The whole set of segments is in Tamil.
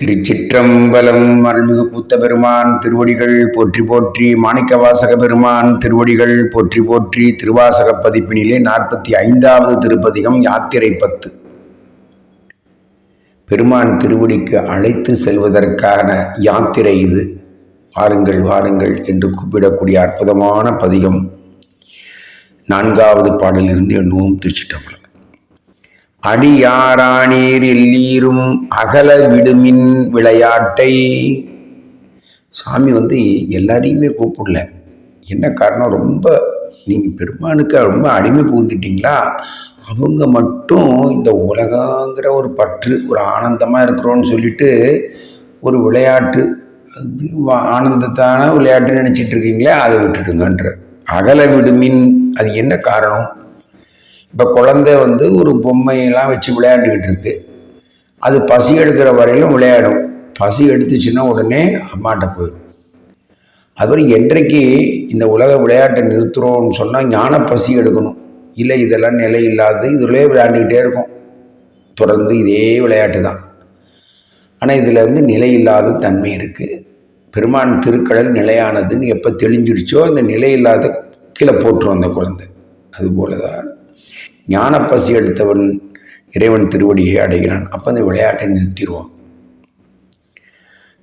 திருச்சிற்றம்பலம் அருள்மிகு கூத்த பெருமான் திருவடிகள் போற்றி போற்றி மாணிக்க வாசக பெருமான் திருவடிகள் போற்றி போற்றி திருவாசக பதிப்பினிலே நாற்பத்தி ஐந்தாவது திருப்பதிகம் யாத்திரை பத்து. பெருமான் திருவடிக்கு அழைத்து செல்வதற்கான யாத்திரை இது. வாருங்கள் வாருங்கள் என்று கூப்பிடக்கூடிய அற்புதமான பதிகம். நான்காவது பாடலிருந்து எண்ணுவோம் திருச்சிற்றம்பலம். அடியாரானீர் எல்லீரும் அகல விடுமின் விளையாட்டை. சாமி வந்து எல்லாரையுமே கூப்பிடல. என்ன காரணம்? ரொம்ப நீங்கள் பெருமானுக்கு ரொம்ப அடிமை புகுந்துட்டீங்களா? அவங்க மட்டும் இந்த உலகங்கிற ஒரு பற்று ஒரு ஆனந்தமாக இருக்கிறோன்னு சொல்லிட்டு ஒரு விளையாட்டு வா- ஆனந்தத்தான விளையாட்டு நினச்சிட்டு இருக்கீங்களே அதை விட்டுடுங்கன்ற. அகல விடுமின் அது என்ன காரணம்? இப்போ குழந்தை வந்து ஒரு பொம்மையெல்லாம் வச்சு விளையாண்டுக்கிட்டு இருக்கு. அது பசி எடுக்கிற வரையிலும் விளையாடும். பசி எடுத்துச்சுன்னா உடனே அம்மாட்ட போயிடும். அதுபோல் என்றைக்கு இந்த உலக விளையாட்டை நிறுத்துகிறோம்னு சொன்னால் ஞான பசி எடுக்கணும். இல்லை இதெல்லாம் நிலை இல்லாது இதுலேயே விளையாண்டுக்கிட்டே இருக்கும். தொடர்ந்து இதே விளையாட்டு தான். ஆனால் இதில் வந்து நிலை இல்லாத தன்மை இருக்குது பெருமான் திருக்கடல் நிலையானதுன்னு எப்போ தெளிஞ்சிடுச்சோ அந்த நிலை இல்லாத கீழே போட்டுரும் அந்த குழந்தை. அதுபோல தான் ஞானப்பசி எடுத்தவன் இறைவன் திருவடியை அடைகிறான். அப்போ அந்த விளையாட்டை நிறுத்திடுவான்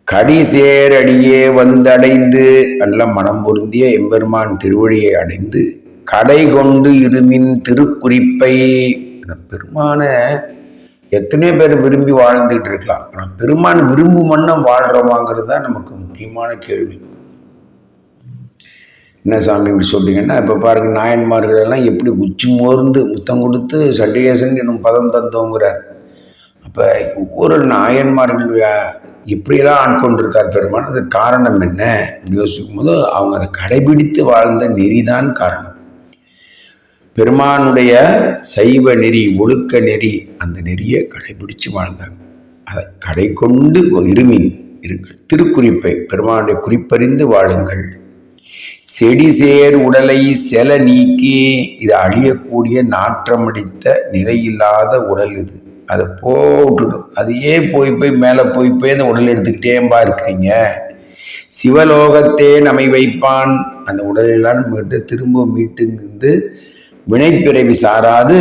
கடிசேர் அடியே வந்தடைந்து நல்ல மனம் பொருந்திய எம்பெருமான் திருவடியை அடைந்து கடை கொண்டு இருமின் திருக்குறிப்பை அந்த பெருமானை எத்தனையோ பேர் விரும்பி வாழ்ந்துகிட்டு இருக்கலாம். ஆனால் பெருமான் விரும்பும் வண்ணம் வாழ்கிறோமாங்கிறது தான் நமக்கு முக்கியமான கேள்வி. என்ன சாமி இப்படி சொல்கிறீங்கன்னா இப்போ பாருங்க நாயன்மார்கள் எல்லாம் எப்படி உச்சி மோர்ந்து முத்தம் கொடுத்து சண்டிகேசன் என்னும் பதம் தந்தோங்கிறார் அப்போ ஒவ்வொரு நாயன்மார்கள் இப்படியெல்லாம் எப்படியெல்லாம் ஆட்கொண்டிருக்கார் பெருமான் அது காரணம் என்ன? அப்படி யோசிக்கும் போது அவங்க அதை கடைபிடித்து வாழ்ந்த நெறிதான் காரணம். பெருமானுடைய சைவ நெறி ஒழுக்க நெறி அந்த நெறியை கடைபிடித்து வாழ்ந்தாங்க. அதை கடை கொண்டு இருமின் இருங்கள். திருக்குறிப்பை பெருமானுடைய குறிப்பறிந்து வாழுங்கள். செடி சேர் உடலை செல நீக்கி இது அழியக்கூடிய நாற்றமடித்த நிலையில்லாத உடல் இது. அதை போட்டுடும் அதையே போய் போய் மேலே போய் போய் அந்த உடல் எடுத்துக்கிட்டேம்பா இருக்கிறீங்க? சிவலோகத்தே நம்மை வைப்பான். அந்த உடலெல்லாம் நம்மகிட்ட திரும்ப மீட்டுங்கிருந்து வினைப்பிறவி சாராது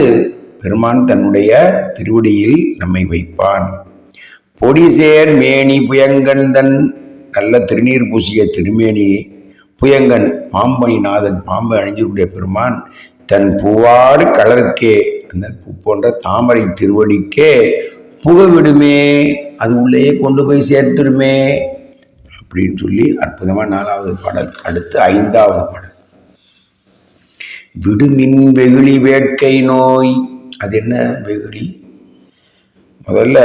பெருமான் தன்னுடைய திருவடியில் நம்மை வைப்பான். பொடிசேர் மேனி புயங்கந்தன் நல்ல திருநீர் பூசிய திருமேனி புயங்கன் பாம்பை நாதன் பாம்பை அணிஞ்சிருக்கூடிய பெருமான் தன் பூவாறு கலருக்கே அந்த பூ போன்ற தாமரை திருவடிக்கே புகவிடுமே அது உள்ளே கொண்டு போய் சேர்த்துடுமே அப்படின்னு சொல்லி அற்புதமாக நாலாவது பாடல் அடுத்து ஐந்தாவது பாடல். விடுமின் வெகுளி வேட்கை நோய் அது என்ன வெகுளி? முதல்ல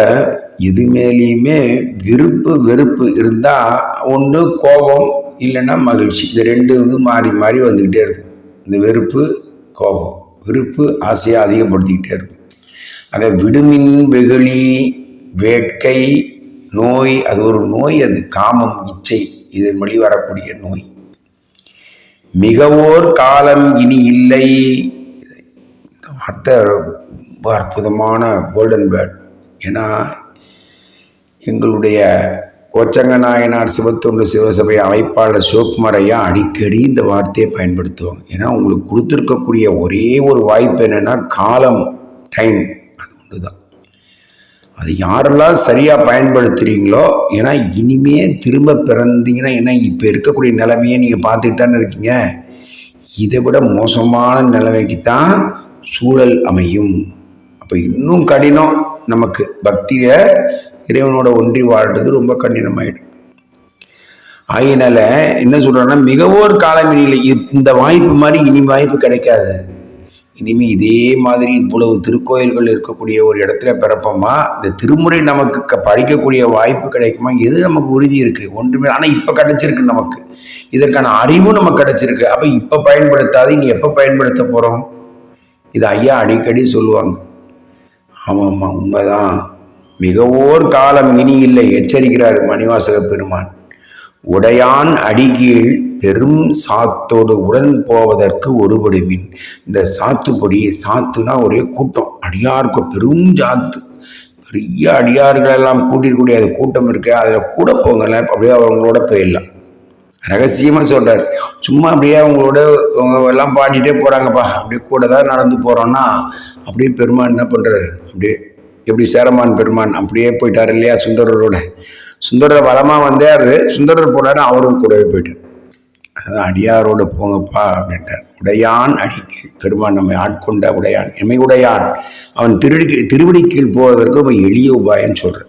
எது மேலேயுமே விருப்பு வெறுப்பு இருந்தால் ஒன்று கோபம் இல்லைன்னா மகிழ்ச்சி. இது ரெண்டு இது மாறி மாறி வந்துக்கிட்டே இருக்கும். இந்த வெறுப்பு கோபம். வெறுப்பு ஆசையை அதிகப்படுத்திக்கிட்டே இருக்கும். அதை விடுமின் வெகுளி வேட்கை நோய். அது ஒரு நோய் அது. காமம் இச்சை. இதன் வழி வரக்கூடிய நோய். மிகவோர் காலம் இனி இல்லை. இந்த வார்த்தை ரொம்ப அற்புதமான கோல்டன் பேர்ட் ஏன்னா எங்களுடைய கோச்சங்க நாயனார் சிவத்தொண்டு சிவசபை அமைப்பாளர் சிவகுமார் ஐயா அடிக்கடி இந்த வார்த்தையை பயன்படுத்துவாங்க. ஏன்னா உங்களுக்கு கொடுத்துருக்கக்கூடிய ஒரே ஒரு வாய்ப்பு என்னென்னா காலம் டைம் அது ஒன்று தான் அது யாரெல்லாம் சரியாக பயன்படுத்துகிறீங்களோ ஏன்னா இனிமே திரும்ப பிறந்தீங்கன்னா ஏன்னா இப்போ இருக்கக்கூடிய நிலைமையை நீங்கள் பார்த்துட்டு தானே இருக்கீங்க. இதை விட மோசமான நிலைமைக்கு தான் சூழல் அமையும். அப்போ இன்னும் கடினம் நமக்கு. பக்தியை இறைவனோட ஒன்றி வாழ்றது ரொம்ப கடினமாயிடும். ஆகையினால என்ன சொல்கிறேன்னா மிகவோர் காலமினியில் இந்த வாய்ப்பு மாதிரி இனி வாய்ப்பு கிடைக்காது. இனிமே இதே மாதிரி இவ்வளவு திருக்கோயில்கள் இருக்கக்கூடிய ஒரு இடத்துல பிறப்போமா இந்த திருமுறை நமக்கு க- படிக்கக்கூடிய வாய்ப்பு கிடைக்குமா? எது நமக்கு உறுதி இருக்குது ஒன்றுமே ஆனால் இப்போ கிடைச்சிருக்கு நமக்கு. இதற்கான அறிவும் நமக்கு கிடைச்சிருக்கு. அப்போ இப்போ பயன்படுத்தாது இனி எப்போ பயன்படுத்த போகிறோம் இது ஐயா அடிக்கடி சொல்லுவாங்க. ஆமாம் ஆமாம் உண்மைதான். மிகவோர் காலம் இனி இல்லை எச்சரிக்கிறார் மணிவாசக பெருமான். உடையான் அடிகீழ் பெரும் சாத்தோடு உடன் போவதற்கு ஒருபடி மின். இந்த சாத்துப்படி சாத்துனா ஒரே கூட்டம் அடியார்க்கு பெரும் சாத்து. பெரிய அடியார்களெல்லாம் எல்லாம் அது கூட்டம் இருக்கு அதில் கூட போங்கல்ல அப்படியே அவங்களோட போயிடலாம். ரகசியமாக சொல்கிறார் சும்மா அப்படியே அவங்களோட அவங்க எல்லாம் பாடிட்டே போகிறாங்கப்பா அப்படியே கூட தான் நடந்து போகிறோன்னா அப்படியே பெருமான் என்ன பண்ணுறாரு அப்படியே எப்படி சேரமான் பெருமான்? அப்படியே போயிட்டார் இல்லையா சுந்தரரோட. சுந்தரர் வளமாக வந்தார். சுந்தரர் போனார் அவரும் கூடவே போயிட்டார். அதான் அடியாரோட போங்கப்பா அப்படின்ட்டார் உடையான் அடிக்கு. பெருமான் நம்மை ஆட்கொண்ட உடையான் எம்மை உடையான் அவன் திருடி திருவடி கீழ் போவதற்கு ரொம்ப எளிய உபாயம் சொல்கிறார்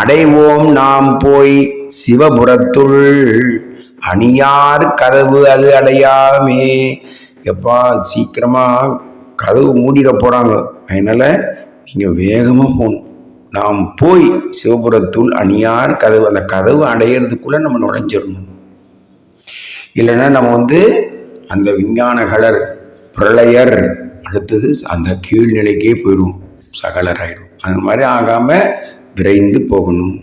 அடைவோம் நாம் போய் சிவபுரத்துள். அணியார் கதவு அது அடையாமே. எப்பா சீக்கிரமா கதவு மூடிட போகிறாங்க அதனால நீங்கள் வேகமாக போகணும். நாம் போய் சிவபுரத்துள் அணியார் கதவு அந்த கதவு அடையிறதுக்குள்ளே நம்ம நுழைஞ்சிடணும். இல்லைன்னா நம்ம வந்து அந்த விஞ்ஞான கலர் பிரளயர் அடுத்தது அந்த கீழ்நிலைக்கே போயிடும் சகலர் ஆயிடும் அந்த மாதிரி ஆகாமல் விரைந்து போகணும்.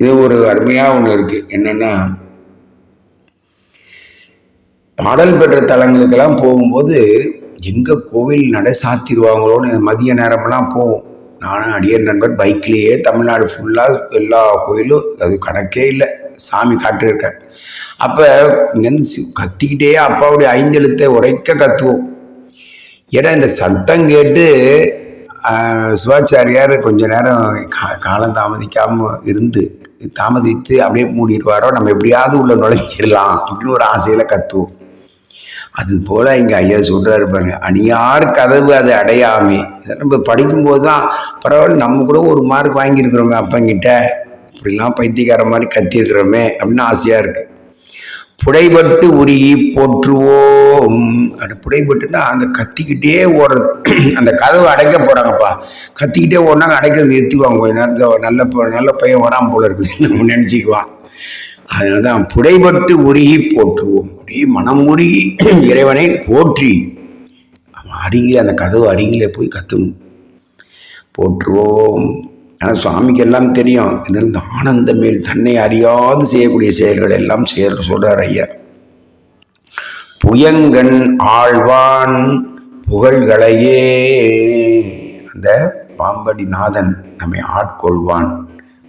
இது ஒரு அருமையாக ஒன்று இருக்குது என்னென்னா பாடல் பெற்ற தலங்களுக்கெல்லாம் போகும்போது எங்கே கோவில் நடை சாத்திடுவாங்களோன்னு மதிய நேரமெல்லாம் போவோம். நானும் அடியர் நண்பர் பைக்லேயே தமிழ்நாடு ஃபுல்லாக எல்லா கோயிலும் அது கணக்கே இல்லை. சாமி காட்டிருக்கேன் அப்போ இங்கேருந்து கத்திக்கிட்டே அப்பாவுடைய ஐந்தெழுத்தை உரைக்க கத்துவோம். ஏன்னா இந்த சத்தம் கேட்டு சிவாச்சாரியார் கொஞ்ச நேரம் கா காலம் தாமதிக்காமல் இருந்து தாமதித்து அப்படியே மூடிடுவாரோ நம்ம எப்படியாவது உள்ள நுழைஞ்சிடலாம் அப்படின்னு ஒரு ஆசையில் கத்துவோம். அது போல் இங்கே ஐயா சொல்கிறாரு பாருங்க அணியார் கதவு அது அடையாமே. இதை நம்ம படிக்கும்போது தான் பரவாயில்ல நம்ம கூட ஒரு மார்க் வாங்கியிருக்கிறோமே அப்பங்கிட்ட. இப்படிலாம் பைத்தியக்கார மாதிரி கத்தியிருக்கிறோமே அப்படின்னு ஆசையாக இருக்குது புடைபட்டு உருகி போற்றுவோம். அது புடைபட்டுனா அந்த கத்திக்கிட்டே ஓடுறது. அந்த கதவை அடைக்க போகிறாங்கப்பா கத்திக்கிட்டே ஓடினாங்க அடைக்கிறது நிறுத்திவாங்க கொஞ்ச நேரத்தில் நல்ல நல்ல பையன் வராமல் போல இருக்குது. நம்ம நினச்சிக்குவான். அதனால தான் புடைபட்டு உருகி போற்றுவோம். அப்படியே மனம் உருகி இறைவனை போற்றி. அருகில் அந்த கதவு அருகிலே போய் கத்தணும். போற்றுவோம். ஆனால் சுவாமிக்கு எல்லாம் தெரியும் இந்த ஆனந்த மேல் தன்னை அறியாது செய்யக்கூடிய செயல்கள் எல்லாம் செயல் சொல்கிறார் ஐயா. புயங்கன் ஆழ்வான் புகழ்களையே. அந்த பாம்படி நாதன் நம்மை ஆட்கொள்வான்.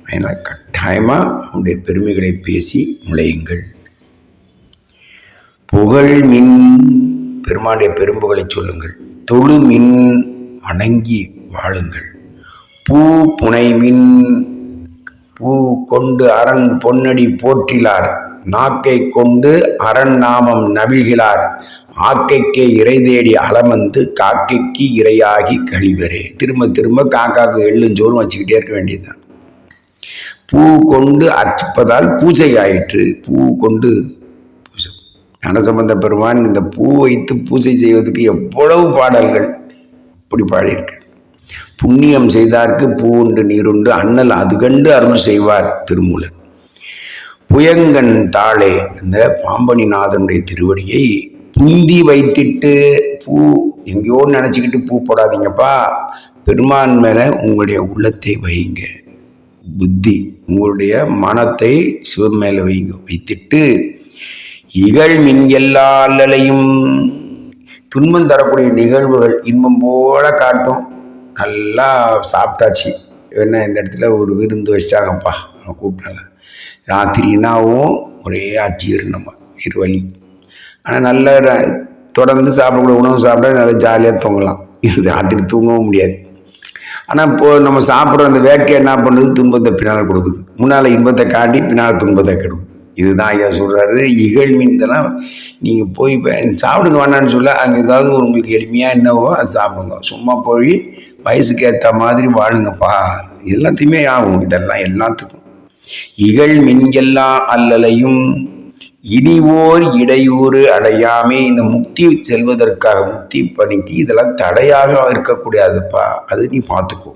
அதனால் கட்டாயமாக அவனுடைய பெருமைகளை பேசி முளையுங்கள். புகழ் மின் பெருமானுடைய பெரும்புகளை சொல்லுங்கள். தொழு மின் வணங்கி வாழுங்கள். பூ புனை மின் பூ கொண்டு அரண் பொன்னடி போற்றிலார். நாக்கை கொண்டு அரண் நாமம் நவிழ்கிறார். ஆக்கைக்கே இறை தேடி அலமந்து காக்கைக்கு இரையாகி கழிவரே. திரும்ப திரும்ப காக்காக்கு எள்ளும் சோறும் வச்சுக்கிட்டே இருக்க வேண்டியதுதான். பூ கொண்டு அர்ச்சிப்பதால் பூஜை ஆயிற்று பூ கொண்டு பூஜை. ஞானசம்பந்த பெருமான் இந்த பூ வைத்து பூஜை செய்வதற்கு எவ்வளவு பாடல்கள் இப்படி பாடியிருக்கு புண்ணியம் செய்தார்க்கு பூவுண்டு நீருண்டு அண்ணல் அது கண்டு அருள் செய்வார் திருமூலர். புயங்கன் தாளே இந்த பாம்பனிநாதனுடைய திருவடியை புந்தி வைத்திட்டு பூ எங்கேயோ நினச்சிக்கிட்டு பூ போடாதீங்கப்பா. பெருமான் மேலே உங்களுடைய உள்ளத்தை வைங்க புத்தி உங்களுடைய மனத்தை சிவன் மேலே வைங்க வைத்துட்டு இகழ் மின் எல்லா அல்லலையும் துன்பம் தரக்கூடிய நிகழ்வுகள் இன்பம் போல காட்டும். நல்லா சாப்பிட்டாச்சு. என்ன இந்த இடத்துல ஒரு விருந்து வச்சாங்கப்பா. கூப்பிட்டாங்க. ராத்திரினாவும் ஒரே அஜீரணமாக இருவலி ஆனால் நல்ல தொடர்ந்து சாப்பிடக்கூடிய உணவு சாப்பிட்டா நல்லா ஜாலியாக தூங்கலாம். இது ராத்திரி தூங்கவும் முடியாது. ஆனால் இப்போது நம்ம சாப்பிட்ற அந்த வேட்கை என்ன பண்ணுது? துன்பத்தை பின்னால் கொடுக்குது. முன்னால் இன்பத்தை காட்டி பின்னால் துன்பத்தை கெடுக்குது. இதுதான் ஐயா சொல்கிறாரு இகழ் மீன் இதெல்லாம் நீங்கள் போய் சாப்பிடுங்க வேணான்னு சொல்ல அங்கே ஏதாவது உங்களுக்கு எளிமையாக என்னவோ அது சாப்பிடுங்க. சும்மா போய் வயசுக்கு ஏற்ற மாதிரி வாழுங்கப்பா. எல்லாத்தையுமே ஆகும். இதெல்லாம் எல்லாத்துக்கும். இகழ் மின்கெல்லா அல்லலையும் இனிவோர் இடையூறு அடையாமே. இந்த முக்தி செல்வதற்காக முக்தி பணிக்கு இதெல்லாம் தடையாக இருக்கக்கூடாதுப்பா. அது நீ பார்த்துக்கோ.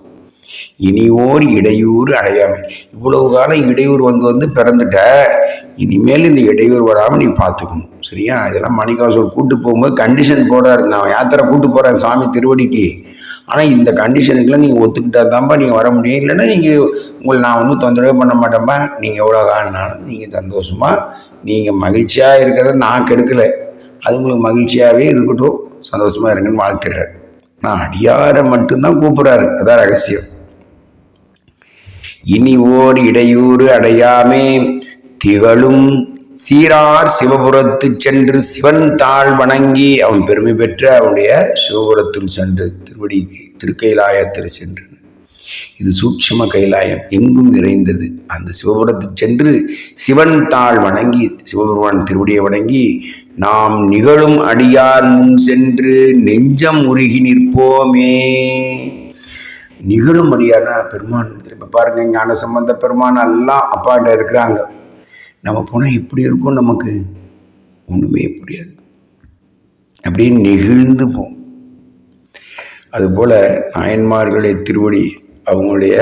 இனியோர் இடையூறு அடையாமை. இவ்வளவு காலம் இடையூறு வந்து வந்து பிறந்துட்ட. இனிமேல் இந்த இடையூறு வராமல் நீ பார்த்துக்கணும். சரியா? இதெல்லாம் மணிகாசூர் கூட்டு போகும்போது கண்டிஷன் போடுறாரு. நான் யாத்திரை கூட்டு போகிறேன் சாமி திருவடிக்கு. ஆனால் இந்த கண்டிஷனுக்குலாம் நீங்கள் ஒத்துக்கிட்டா தான்ப்பா நீங்கள் வர முடியும். இல்லைன்னா நீங்கள் உங்களை நான் ஒன்றும் தொந்தரவே பண்ண மாட்டேன்ப்பா நீங்கள் எவ்வளோ காலனாலும் நீங்கள் சந்தோஷமாக நீங்கள் மகிழ்ச்சியாக இருக்கிறத நான் கெடுக்கலை. அது உங்களுக்கு மகிழ்ச்சியாகவே இருக்கட்டும். சந்தோஷமாக இருங்கன்னு வாழ்த்துறேன். நான் அடியாரை மட்டும்தான் கூப்பிட்றாரு. அதான் ரகசியம். இனி ஓர் இடையூறு அடையாமே திகழும் சீரார் சிவபுரத்து சென்று சிவன் தாழ் வணங்கி அவன் பெருமை பெற்ற அவனுடைய சிவபுரத்தில் சென்று திருவடி திருக்கைலாயத்தில் சென்று இது சூட்சம கைலாயம் எங்கும் நிறைந்தது. அந்த சிவபுரத்து சென்று சிவன் தாழ் வணங்கி சிவபெருமான் திருவடியை வணங்கி நாம் நிகழும் அடியார் முன் சென்று நெஞ்சம் உருகி நிற்போமே. நிகழும் அடியானா பெருமான் இப்போ பாருங்க ஞான சம்பந்த பெருமான் எல்லாம் அப்பாட்ட இருக்கிறாங்க. நம்ம போனால் இப்படி இருக்கும் நமக்கு? ஒன்றுமே புரியாது. அப்படியே நெகிழ்ந்து போம் அதுபோல் நாயன்மார்களுடைய திருவடி அவங்களுடைய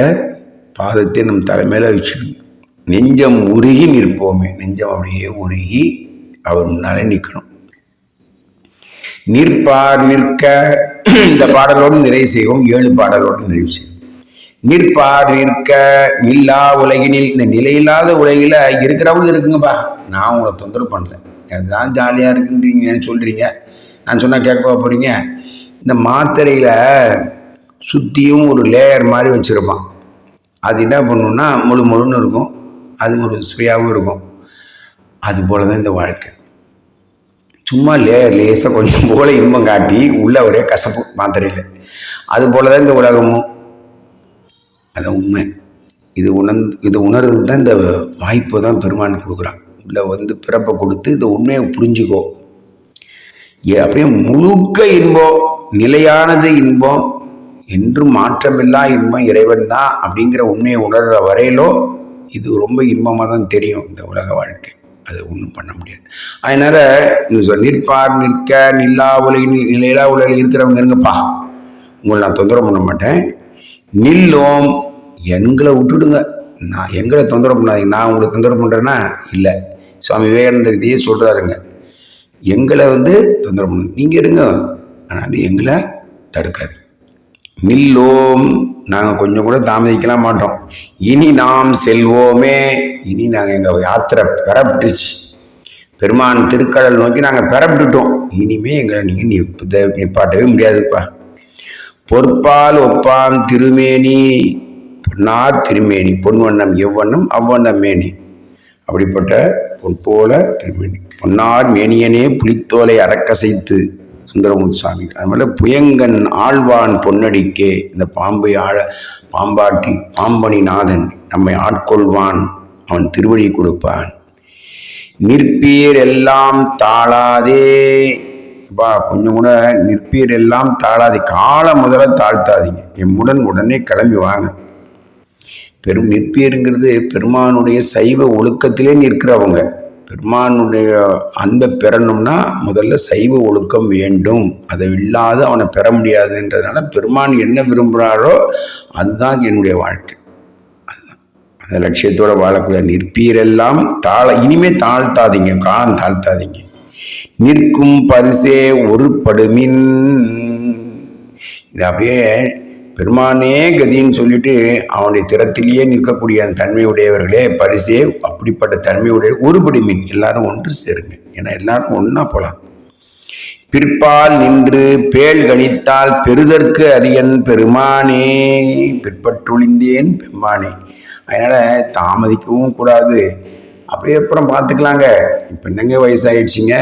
பாதத்தை நம் தலைமையில் வச்சுக்கணும் நெஞ்சம் உருகி நிற்போமே. நெஞ்சம் அப்படியே உருகி அவர் முன்னாலே நிற்கணும் நிற்பார் நிற்க இந்த பாடலோடு நிறைவு செய்வோம். ஏழு பாடலோடு நிறைவு செய்வோம். நிற்பார் நிற்க நில்லா உலகினில். இந்த நிலையில்லாத உலகில் இருக்கிறவங்க இருக்குங்கப்பா. நான் உங்களை தொந்தரவு பண்ணல. அதுதான் ஜாலியாக இருக்குன்றீங்கன்னு சொல்கிறீங்க நான் சொன்னால் கேட்க போகிறீங்க இந்த மாத்திரையில் சுற்றியும் ஒரு லேயர் மாதிரி வச்சுருப்பான். அது என்ன பண்ணுன்னா முழு முழுன்னு இருக்கும். அது ஒரு சுவையாகவும் இருக்கும். அது போல தான் இந்த வாழ்க்கை. சும்மா லேயர் லேசாக கொஞ்சம் போல இன்பம் காட்டி உள்ள ஒரே கசப்பு மாத்திரையில். அது போல தான் இந்த உலகமும். அது உண்மை. இது உணர்ந்து இது உணர்றது தான் இந்த வாய்ப்பை தான் பெருமான் கொடுக்குறான். உள்ள வந்து பிறப்பை கொடுத்து இந்த உண்மையை புரிஞ்சுக்கோ. ஏ அப்படியே முழுக்க இன்பம் நிலையானது இன்பம் என்றும் மாற்றமில்லா இன்பம் இறைவன் தான் அப்படிங்கிற உண்மையை உணர்கிற வரையிலோ இது ரொம்ப இன்பமாக தான் தெரியும் இந்த உலக வாழ்க்கை. அது ஒன்றும் பண்ண முடியாது. அதனால் நிற்பார் நிற்க நில்லா உலகின் நிலையிலா உலகில் இருக்கிறவங்க இருங்கப்பா. உங்களை நான் தொந்தரவு பண்ண மாட்டேன். நில்லோம். எங்களை விட்டுடுங்க. நான் எங்களை தொந்தரவு பண்ணாதீங்க. நான் உங்களை தொந்தரவு பண்ணுறேன்னா இல்லை. சுவாமி விவேகானந்தர் இதையே சொல்கிறாருங்க எங்களை வந்து தொந்தரவு பண்ண. நீங்கள் இருங்க. ஆனால் எங்களை தடுக்காது. நில்லோம். நாங்கள் கொஞ்சம் கூட தாமதிக்கலாம் மாட்டோம். இனி நாம் செல்வோமே. இனி நாங்கள் எங்கள் யாத்திரை பெறப்பட்டுச்சு. பெருமான் திருக்கடல் நோக்கி நாங்கள் பெறப்பட்டுட்டோம். இனிமே எங்களை நீங்கள் நிப்ப நிப்பாட்டவே முடியாதுப்பா. பொற்பால் ஒப்பாம் திருமேனி பொன்னார் திருமேனி பொன்வண்ணம் எவ்வண்ணம் அவ்வண்ணம் மேனி. அப்படிப்பட்ட பொன் போல திருமேனி. பொன்னார் மேனியனே புலித்தோலை அறக்கசைத்து சுந்தரமூர்த்தி சுவாமி அதுமாதிரி புயங்கன் ஆழ்வான் பொன்னடிக்கே இந்த பாம்பை ஆழ பாம்பாட்டி பாம்பணி நாதன் நம்மை ஆட்கொள்வான் அவன் திருவடி கொடுப்பான். நிற்பீர் எல்லாம் தாழாதே பா கொஞ்சம் கூட நிற்பீர் எல்லாம் தாழாதி. காலம் முதல்ல தாழ்த்தாதீங்க. எம்முடன் உடனே கிளம்பி வாங்க. பெரும் நிற்பீருங்கிறது பெருமானுடைய சைவ ஒழுக்கத்திலே நிற்கிறவங்க. பெருமானுடைய அன்பை பெறணும்னா முதல்ல சைவ ஒழுக்கம் வேண்டும். அதை இல்லாத அவனை பெற முடியாதுன்றதுனால பெருமான் என்ன விரும்புகிறாரோ அதுதான் என்னுடைய வாழ்க்கை. அதுதான். அந்த லட்சியத்தோடு வாழக்கூடிய நிற்பீரெல்லாம் தாழ இனிமேல் தாழ்த்தாதீங்க. காலம் தாழ்த்தாதீங்க. நிற்கும் பரிசே ஒரு படுமின் இது அப்படியே பெருமானே கதின்னு சொல்லிட்டு அவனுடைய திறத்திலேயே நிற்கக்கூடிய அந்த தன்மையுடையவர்களே பரிசே அப்படிப்பட்ட தன்மையுடைய ஒருபடி மீன் எல்லாரும் ஒன்று சேருங்க. ஏன்னா எல்லாரும் ஒன்றா போகலாம் பிற்பால் நின்று பேல் கணித்தால் பெருதற்கு அரியன் பெருமானே. பிற்பட்டுழிந்தேன் பெருமானே. அதனால் தாமதிக்கவும் கூடாது. அப்படியே அப்புறம் பார்த்துக்கலாங்க. இப்போ என்னங்க வயசாகிடுச்சிங்க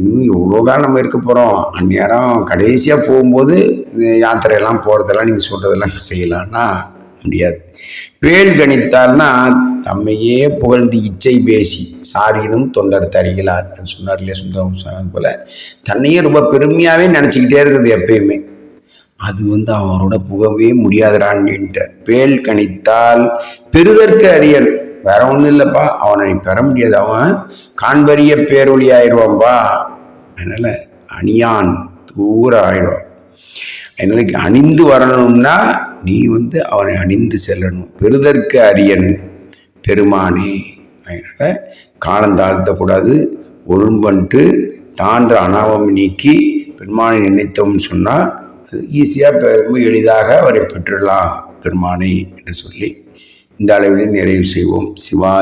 இன்னும் எவ்வளோ காலம் நம்ம இருக்க போகிறோம் அந்நேரம் கடைசியாக போகும்போது இந்த யாத்திரையெல்லாம் போகிறதெல்லாம் நீங்கள் சொல்கிறதெல்லாம் செய்யலான்னா முடியாது. பேல் கணித்தார்னா தம்மையே புகழ்ந்து இச்சை பேசி சாரினும் தொண்டர் தருகிறார் சொன்னார் இல்லையா சுந்தரம் சொன்னது போல். தன்னையே ரொம்ப பெருமையாகவே நினச்சிக்கிட்டே இருக்குது எப்பயுமே. அது வந்து அவரோட புகவே முடியாதுடான்ட்டு பேல் கணித்தால் பெருதற்கு அரியன் வேற ஒன்றும் இல்லைப்பா. அவனை பெற முடியாது. அவன் காண்பரிய பேரொழி ஆயிடுவான்பா அதனால் அணியான் தூரம் ஆயிடுவான். அதனால அணிந்து வரணும்னா நீ வந்து அவனை அணிந்து செல்லணும். பெருதற்கு அரியன் பெருமானே. அதனால் காலம் தாழ்த்தக்கூடாது. ஒரும்பன்ட்டு தாண்ட அனாவம் நீக்கி பெருமானை நினைத்தோம்னு சொன்னால் அது ஈஸியாக ரொம்ப எளிதாக அவரை பெற்றுடலாம். பெருமானை என்று சொல்லி இந்த அளவில் நிறைவு செய்வோம். சிவா